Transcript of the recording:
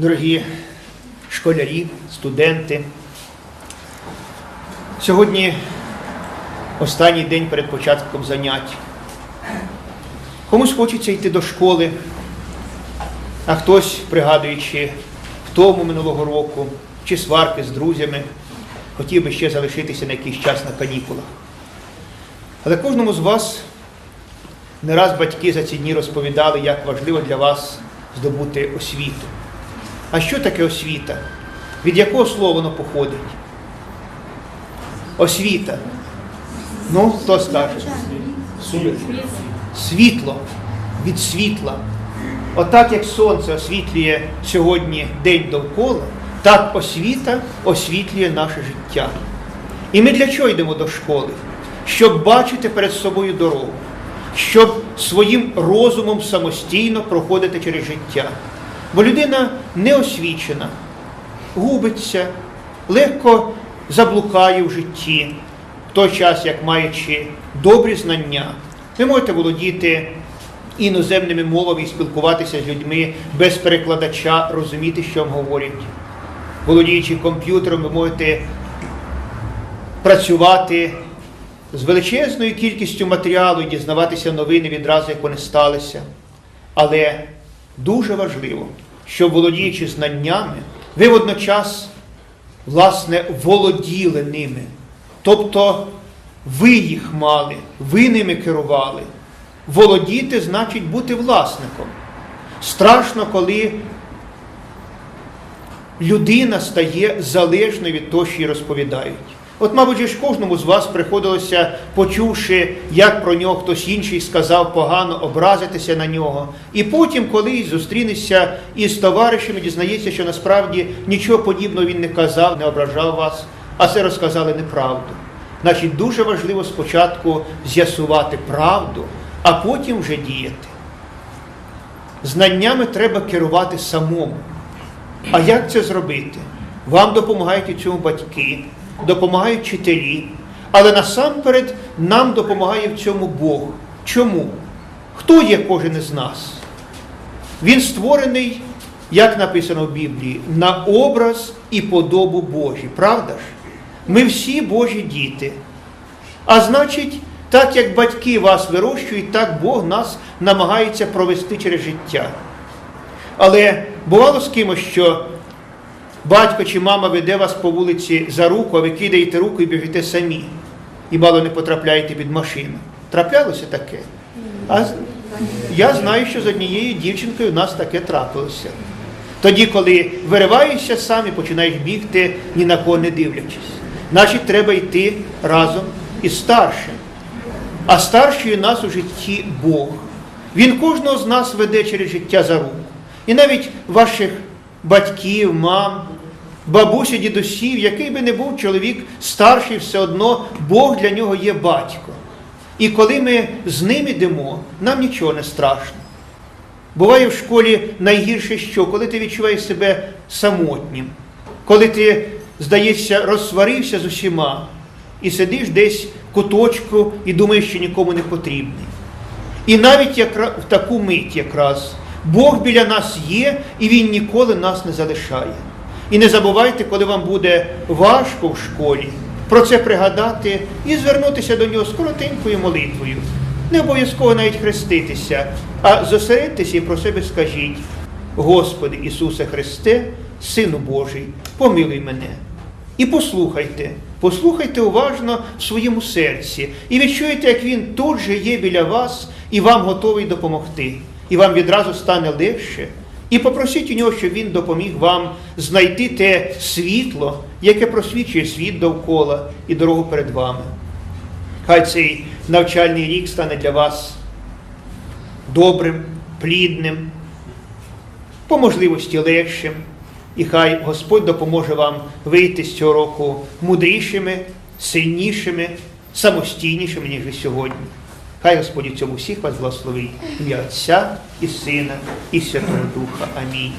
дорогі школярі, студенти. Сьогодні останній день перед початком занять. Комусь хочеться йти до школи, а хтось, пригадуючи втому минулого року чи сварки з друзями, хотів би ще залишитися на якийсь час на канікулах. Але кожному з вас не раз батьки за ці дні розповідали, як важливо для вас здобути освіту. А що таке освіта? Від якого слова воно походить? Освіта. Ну, хто скаже? Світло. Від світла. Отак, як сонце освітлює сьогодні день довкола, так освіта освітлює наше життя. І ми для чого йдемо до школи? Щоб бачити перед собою дорогу, щоб своїм розумом самостійно проходити через життя. Бо людина неосвічена, губиться, легко заблукає в житті, в той час, як маючи добрі знання, ви можете володіти іноземними мовами і спілкуватися з людьми без перекладача, розуміти, що вам говорять. Володіючи комп'ютером, ви можете працювати з величезною кількістю матеріалу і дізнаватися новини відразу, як вони сталися. Але дуже важливо, щоб володіючи знаннями, ви водночас, власне, володіли ними. Тобто ви їх мали, ви ними керували. Володіти значить бути власником. Страшно, коли людина стає залежною від того, що їй розповідають. От, мабуть, ж кожному з вас приходилося, почувши, як про нього хтось інший сказав погано, образитися на нього. І потім, коли зустрінешся із товаришами, дізнається, що насправді нічого подібного він не казав, не ображав вас, а це розказали неправду. Значить, дуже важливо спочатку з'ясувати правду, а потім вже діяти. Знаннями треба керувати самому. А як це зробити? Вам допомагають у цьому батьки, допомагають вчителі, але насамперед нам допомагає в цьому Бог. Чому? Хто є кожен із нас? Він створений, як написано в Біблії, на образ і подобу Божі. Правда ж? Ми всі Божі діти. А значить, так як батьки вас вирощують, так Бог нас намагається провести через життя. Але бувало з кимось, що батько чи мама веде вас по вулиці за руку, а ви кидаєте руку і біжите самі. І мало не потрапляєте під машину. Траплялося таке? А я знаю, що з однією дівчинкою у нас таке трапилося. Тоді, коли вириваєшся сам і починаєш бігти, ні на кого не дивлячись. Значить, треба йти разом із старшим. А старший у нас у житті Бог. Він кожного з нас веде через життя за руку. І навіть ваших батьків, мам, бабусі, дідусів, який би не був чоловік старший, все одно Бог для нього є батько. І коли ми з ним йдемо, нам нічого не страшно. Буває в школі найгірше що, коли ти відчуваєш себе самотнім, коли ти, здається, розсварився з усіма і сидиш десь в куточку і думаєш, що нікому не потрібний. І навіть якра- в таку мить якраз Бог біля нас є, і Він ніколи нас не залишає. І не забувайте, коли вам буде важко в школі, про це пригадати і звернутися до нього з коротенькою молитвою. Не обов'язково навіть хреститися, а зосередьтеся і про себе скажіть: Господи Ісусе Христе, Сину Божий, помилуй мене. І послухайте, послухайте уважно в своєму серці, і відчуєте, як він тут же є біля вас і вам готовий допомогти. І вам відразу стане легше. І попросіть у нього, щоб він допоміг вам знайти те світло, яке просвічує світ довкола і дорогу перед вами. Хай цей навчальний рік стане для вас добрим, плідним, по можливості легшим. І хай Господь допоможе вам вийти з цього року мудрішими, сильнішими, самостійнішими, ніж ви сьогодні. Хай Господь у цьому всіх вас благословить. Ім'я Отця і Сина, і Святого Духа. Амінь.